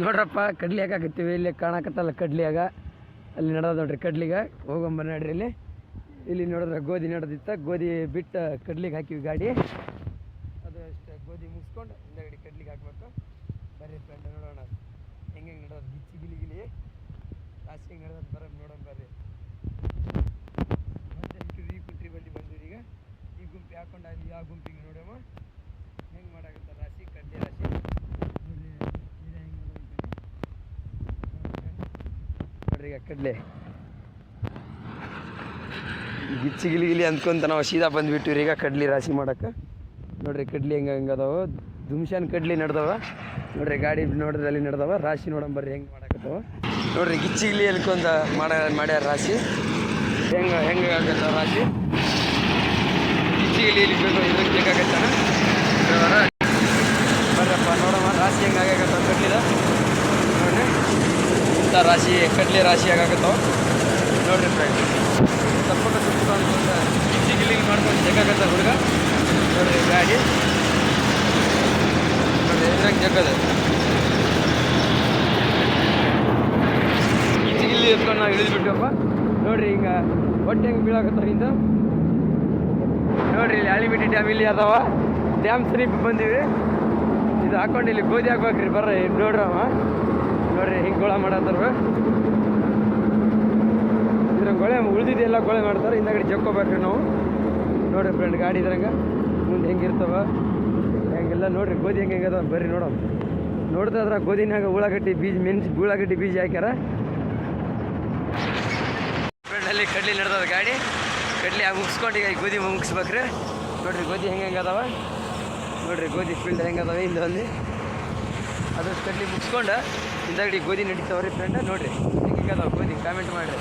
ನೋಡ್ರಪ್ಪ ಕಡ್ಲಿ ಹಾಕಾಕತ್ತೀವಿ ಇಲ್ಲಿ ಕಾಣಕತ್ತಲ್ಲ ಕಡ್ಲಿಯಾಗ. ಅಲ್ಲಿ ನಡೆದ ನೋಡ್ರಿ ಕಡ್ಲಿಗೆ. ಹೋಗೊಂಬ ನೋಡ್ರಿ ಇಲ್ಲಿ. ಇಲ್ಲಿ ನೋಡಿದ್ರೆ ಗೋಧಿ ನಡೆದಿತ್ತ. ಗೋಧಿ ಬಿಟ್ಟು ಕಡ್ಲಿಗೆ ಹಾಕಿವಿ ಗಾಡಿ. ಅದು ಅಷ್ಟೇ, ಗೋಧಿ ಮುಗಿಸ್ಕೊಂಡು ಹಿಂದಗಡೆ ಕಡ್ಲಿಗೆ ಹಾಕ್ಬೇಕು. ಬರ್ರಿ ಫ್ರೆಂಡ್ ನೋಡೋಣ. ಹೆಂಗೆ ಹೆಂಗೆ ನಡೆಯೋದು ಬಿಚ್ಚಿ ಗಿಲಿ ಗಿಲಿ. ರಾಶಿ ಹೆಂಗೆ ನಡೆಯೋದು ಬರೋದು ನೋಡೋಣ ಬರ್ರಿ. ಮತ್ತೆ ಈ ಕುಟ್ರಿ ಬಲ್ಲಿ ಬಂದಿವ್ರಿ ಈಗ ಈ ಗುಂಪು ಹಾಕೊಂಡು ಅಲ್ಲಿ ಆ ಗುಂಪಿಗೆ ನೋಡೋಣ ಹೆಂಗೆ ಮಾಡಾಕತ್ತ ರಾಶಿ ಕಡ್ಲಿ ರಾಶಿ ನೋಡ್ರಿ ಇದು ಹೆಂಗೆ ನೋಡ್ರಿ ಈಗ ಕಡ್ಲೆ. ಗಿಚ್ಚಿ ಗಿಲಿ ಗಿಲಿ ಅಂದ್ಕೊಂತ ನಾವು ಸೀದಾ ಬಂದ್ಬಿಟ್ಟು ಈಗ ಕಡ್ಲಿ ರಾಶಿ ಮಾಡಕ್ಕೆ. ನೋಡ್ರಿ ಕಡ್ಲಿ ಹೆಂಗೆ ಹೆಂಗೆ ಅದಾವ. ದುಮ್ಶಾನ್ ಕಡ್ಲಿ ನಡ್ದವ. ನೋಡ್ರಿ ಗಾಡಿ ನೋಡ್ರಿ ಅಲ್ಲಿ ನಡ್ದವ. ರಾಶಿ ನೋಡಮ್ ಬರ್ರಿ ಹೆಂಗೆ ಮಾಡಕತ್ತವ. ನೋಡ್ರಿ ಗಿಚ್ಚಿ ಗಿಲಿ ಎಲ್ಕೊಂತ ಮಾಡ ಮಾಡ್ಯಾರ ರಾಶಿ. ಹೆಂಗೆ ಹೆಂಗೆ ಆಗತ್ತ ರಾಶಿ. ಬೇಕು ಇದಕ್ಕೆ ಬೇಕಾಗತ್ತಾನ. ಬರ್ರಪ್ಪ, ನೋಡಮ್ಮ, ರಾಶಿ ಹೆಂಗೆ ರಾಶಿ, ಕಡಲೆ ರಾಶಿ ಆಗಾಕತ್ತಾವ? ನೋಡ್ರಿ ಫ್ರೆಂಡ್ ತಪ್ಪಕ ಸುತ್ತ ಅಂತ ಗಿಚ್ಚಿ ಗಿಲಿ ಮಾಡ್ಕೊಂಡು ಜಗ್ಗತ್ತ ಹುಡುಗ. ನೋಡ್ರಿ ಗಾಡಿ ನೋಡ್ರಿ, ಇದ್ರಾಗ ಜಗ್ಗದ. ಗಿಲ್ಲಿ ಎತ್ಕೊಂಡು ನಾವು ಇಳಿದ್ಬಿಟ್ಟಪ್ಪ ನೋಡ್ರಿ, ಹಿಂಗ ಹೊಟ್ಟೆ ಹೆಂಗೆ ಬೀಳಾಕತ್ತಾವ ಹಿಂದ. ನೋಡ್ರಿ, ಇಲ್ಲಿ ಆಳಿಬಿಟ್ಟಿ ಡ್ಯಾಮ್ ಇಲ್ಲಿ ಅದಾವ. ಡ್ಯಾಮ್ ಸರಿ ಬಂದೀವಿ. ಇದು ಹಾಕೊಂಡು ಇಲ್ಲಿ ಗೋಧಿ ಹಾಕ್ಬೇಕ್ರಿ, ಬರ್ರಿ, ನೋಡ್ರಿ ಹಿಂಗೆ ಗೊಳ ಮಾಡತ್ತಾರ ಇದ್ರ ಗೊಳೆ ಉಳಿದಿದ್ದೆಲ್ಲ ಗೊಳೆ ಮಾಡ್ತಾರೆ, ಹಿಂದಾಗಡೆ ಜಕ್ಕೋಬೇಕ್ರಿ ನಾವು. ನೋಡ್ರಿ ಫ್ರೆಂಡ್ ಗಾಡಿ ಇದ್ರಂಗ, ಮುಂದೆ ಹೆಂಗಿರ್ತಾವ ಹೆಂಗೆಲ್ಲ ನೋಡ್ರಿ, ಗೋಧಿ ಹೆಂಗೆ ಹೆಂಗದ ಬರ್ರಿ ನೋಡೋಣ. ನೋಡ್ತಾ ಅದ್ರ ಗೋಧಿನಾಗ ಉಳ್ಳಾಗಡ್ಡಿ ಬೀಜ ಮೆಣಸು ಉಳ್ಳಾಗಡ್ಡಿ ಬೀಜ ಹಾಕ್ಯಾರ. ಫ್ರೆಂಡ್ ಅಲ್ಲಿ ಕಡ್ಲಿ ನಡ್ದದ ಗಾಡಿ. ಕಡ್ಲಿ ಆಗ ಮುಗಿಸ್ಕೊಂಡು ಈಗ ಗೋಧಿ ಮುಗಿಸ್ಬೇಕ್ರಿ. ನೋಡ್ರಿ ಗೋಧಿ ಹೆಂಗೆ ಹೆಂಗೆ ಅದಾವ. ನೋಡ್ರಿ ಗೋಧಿ ಫೀಲ್ಡ್ ಹೆಂಗೆ ಅದಾವ ಇಲ್ಲಿ ಅಲ್ಲಿ. ಅದು ಕಡ್ಲಿ ಮುಗಿಸ್ಕೊಂಡು ಹಿಂದಾಗಡಿ ಗೋಧಿ ನಡೀತಾವ್ರಿ ಫ್ರೆಂಡ್ ನೋಡ್ರಿ. ಹೆಂಗೆ ಗೋಧಿ ಕಾಮೆಂಟ್ ಮಾಡಿರಿ.